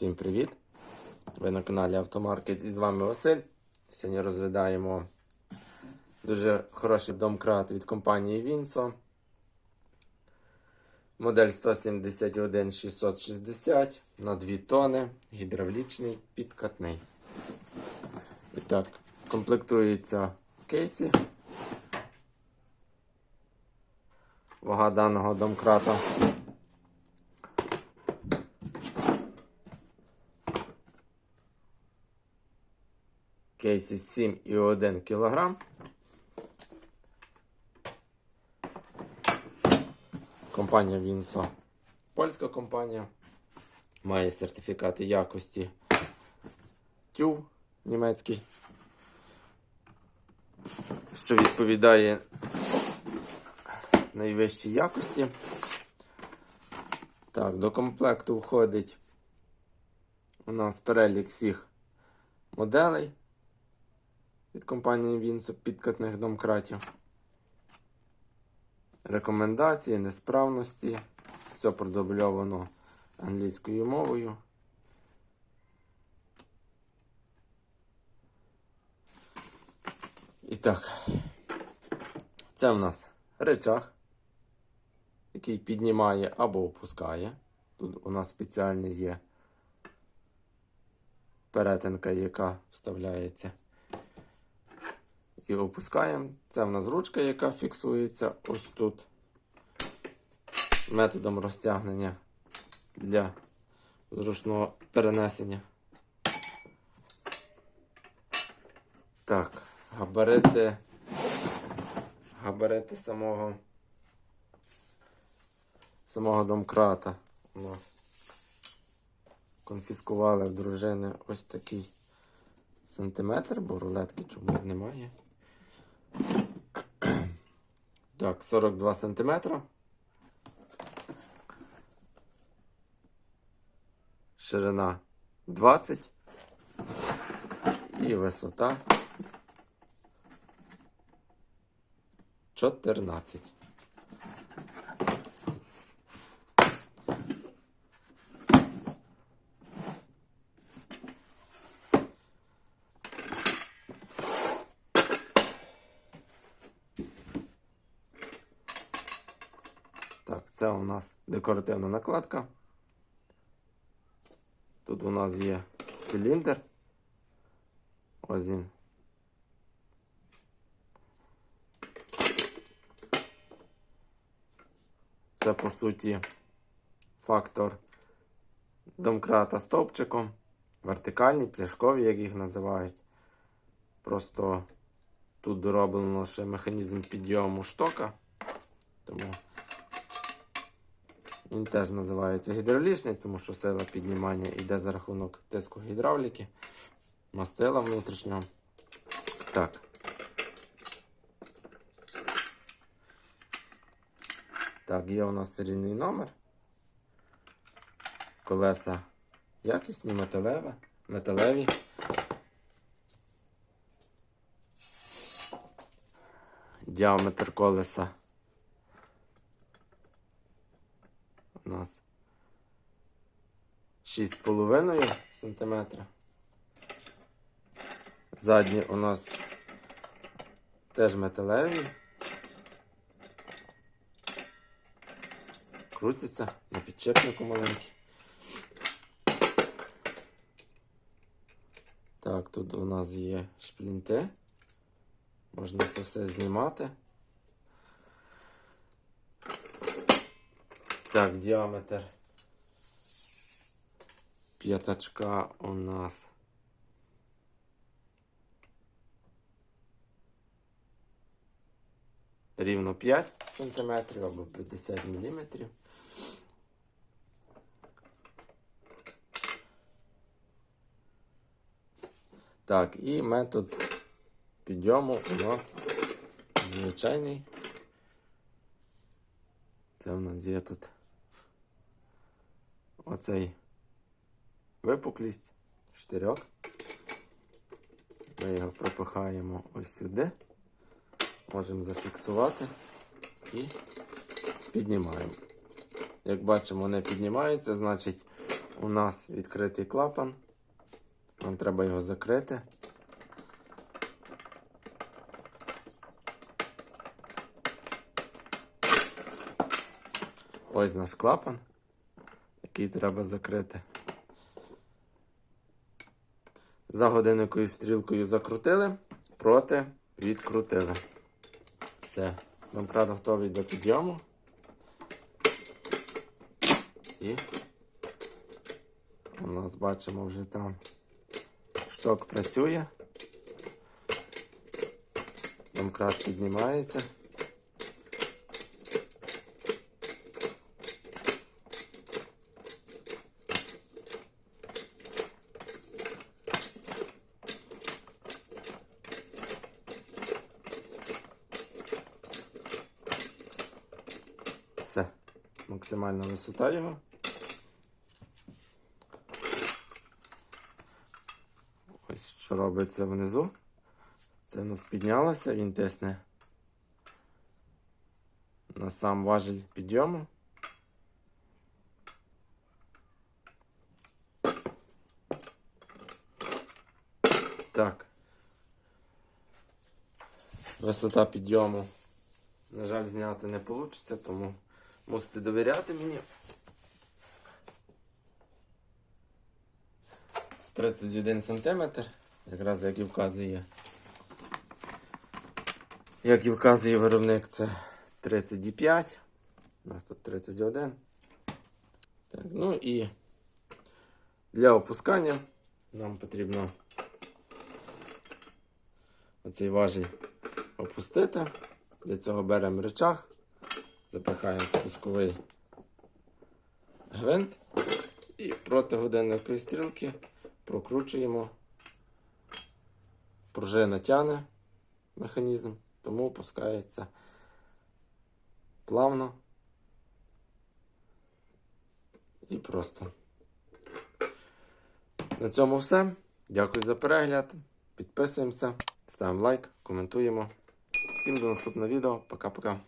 Всім привіт! Ви на каналі Автомаркет і з вами Василь. Сьогодні розглядаємо дуже хороший домкрат від компанії Vinso. Модель 171 660 на 2 тони, гідравлічний, підкатний. І так, комплектується кейсі. Вага даного домкрата кейсі 7,1 кг. Компанія Vinso. Польська компанія. Має сертифікати якості TÜV німецький, що відповідає найвищій якості. Так, до комплекту входить у нас перелік всіх моделей від компанії Vinso підкатних домкратів. Рекомендації, несправності. Все продубльовано англійською мовою. І так, це в нас речах, який піднімає або опускає. Тут у нас спеціальний є перетинка, яка вставляється. І опускаємо. Це в нас ручка, яка фіксується ось тут. Методом розтягнення для зручного перенесення. Так, габарити. Габарити самого самого домкрата у нас конфіскували в дружини ось такий сантиметр, бо рулетки чомусь немає. Так, 42 сантиметра. Ширина 20 і висота 14. Так, це у нас декоративна накладка. Тут у нас є циліндр. Ось він. Це по суті фактор домкрата стовпчиком. Вертикальні, пляшкові, як їх називають. Просто тут дороблено ще механізм підйому штока. Тому він теж називається гідравлічний, тому що сила піднімання йде за рахунок тиску гідравліки, мастила внутрішнього. Так. Так, є у нас серійний номер. Колеса якісні, металеве, металеві. Діаметр колеса у нас 6,5 см. Задні у нас теж металеві. Крутяться на підчепнику маленький. Так, тут у нас є шплінти. Можна це все знімати. Так, діаметр п'ятачка у нас рівно 5 см або 50 мм. Так, і метод підйому у нас звичайний. Це в нас є тут оцей випуклість штирьок. Ми його пропихаємо ось сюди. Можемо зафіксувати і піднімаємо. Як бачимо, не піднімається, значить у нас відкритий клапан. Нам треба його закрити. Ось у нас клапан, який треба закрити. За годинникою стрілкою закрутили, проти відкрутили. Все, домкрат готовий до підйому. І у нас бачимо вже там шток працює. Домкрат піднімається. Все, максимальна висота його. Ось що робиться внизу. Це у нас піднялося, він тисне на сам важіль підйому. Так. Висота підйому. На жаль, зняти не вийде, тому мусите довіряти мені. 31 сантиметр, якраз як і вказує. Як і вказує виробник, це 35. У нас тут 31. Так, ну і для опускання нам потрібно оцей важіль опустити. Для цього беремо рычаг, запихаємо спусковий гвинт і проти годинникової стрілки прокручуємо. Пружина тягне механізм, тому опускається плавно і просто. На цьому все. Дякую за перегляд. Підписуємося, ставимо лайк, коментуємо. Всім до наступного відео. Пока-пока.